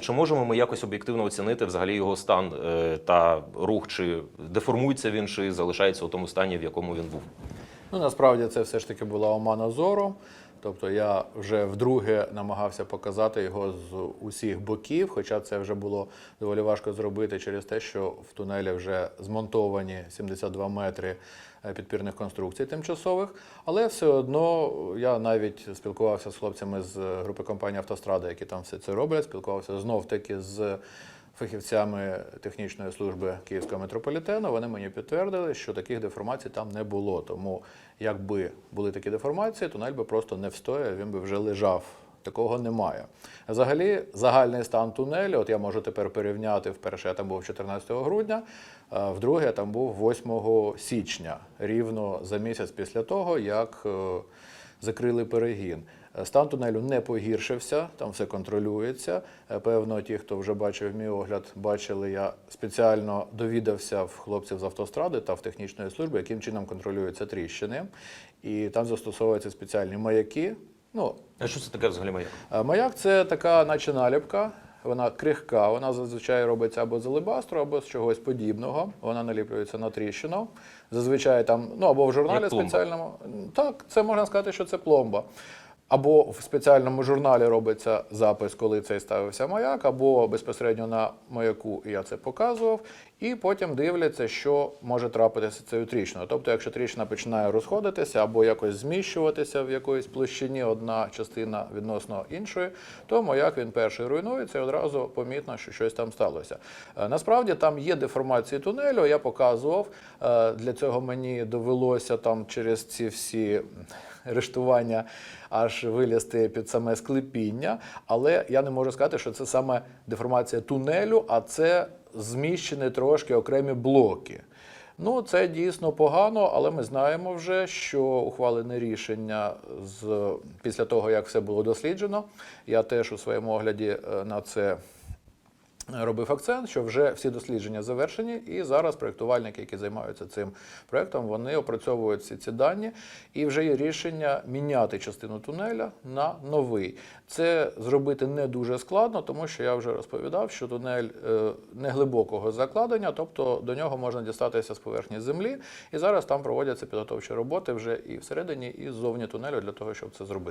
Чи можемо ми якось об'єктивно оцінити взагалі його стан е, та рух, чи деформується він, чи залишається у тому стані, в якому він був? Ну, насправді це все ж таки була омана зору. Тобто я вже вдруге намагався показати його з усіх боків, хоча це вже було доволі важко зробити через те, що в тунелі вже змонтовані 72 метри е, підпірних конструкцій тимчасових. Але все одно я навіть спілкувався з хлопцями з групи компанії Автострада, які там все це роблять. Спілкувався знов таки з фахівцями технічної служби Київського метрополітену. Вони мені підтвердили, що таких деформацій там не було. Тому якби були такі деформації, тунель би просто не встояв, він би вже лежав. Такого немає. Взагалі, загальний стан тунелю, от я можу тепер порівняти, вперше я там був 14 грудня, вдруге я там був 8 січня, рівно за місяць після того, як е, закрили перегін. Е, Стан тунелю не погіршився, там все контролюється. Е, Певно, ті, хто вже бачив мій огляд, бачили, я спеціально довідався в хлопців з автостради та в технічної служби, яким чином контролюються тріщини. І там застосовуються спеціальні маяки. Ну, А що це таке взагалі маяк? Маяк це така, наче наліпка. Вона крихка, вона зазвичай робиться або з алебастру, або з чогось подібного. Вона наліплюється на тріщину. Зазвичай там, ну або в журналі Як спеціальному. Так, це можна сказати, що це пломба. Або в спеціальному журналі робиться запис, коли цей ставився маяк, або безпосередньо на маяку я це показував. І потім дивляться, що може трапитися цією тріщиною. Тобто, якщо тріщина починає розходитися або якось зміщуватися в якоїсь площині одна частина відносно іншої, то маяк він перший руйнується і одразу помітно, що щось там сталося. Е, Насправді там є деформації тунелю, я показував. Е, Для цього мені довелося там через ці всі рештування аж вилізти під саме склепіння. Але я не можу сказати, що це саме деформація тунелю, а це зміщені трошки окремі блоки. Ну, це дійсно погано, але ми знаємо вже, що ухвалене рішення з після того, як все було досліджено. Я теж у своєму огляді е, на це робив акцент, що вже всі дослідження завершені, і зараз проєктувальники, які займаються цим проєктом, вони опрацьовують всі ці дані, і вже є рішення міняти частину тунеля на новий. Це зробити не дуже складно, тому що я вже розповідав, що тунель е, неглибокого закладення, тобто до нього можна дістатися з поверхні землі. І зараз там проводяться підготовчі роботи вже і всередині, і ззовні тунелю для того, щоб це зробити.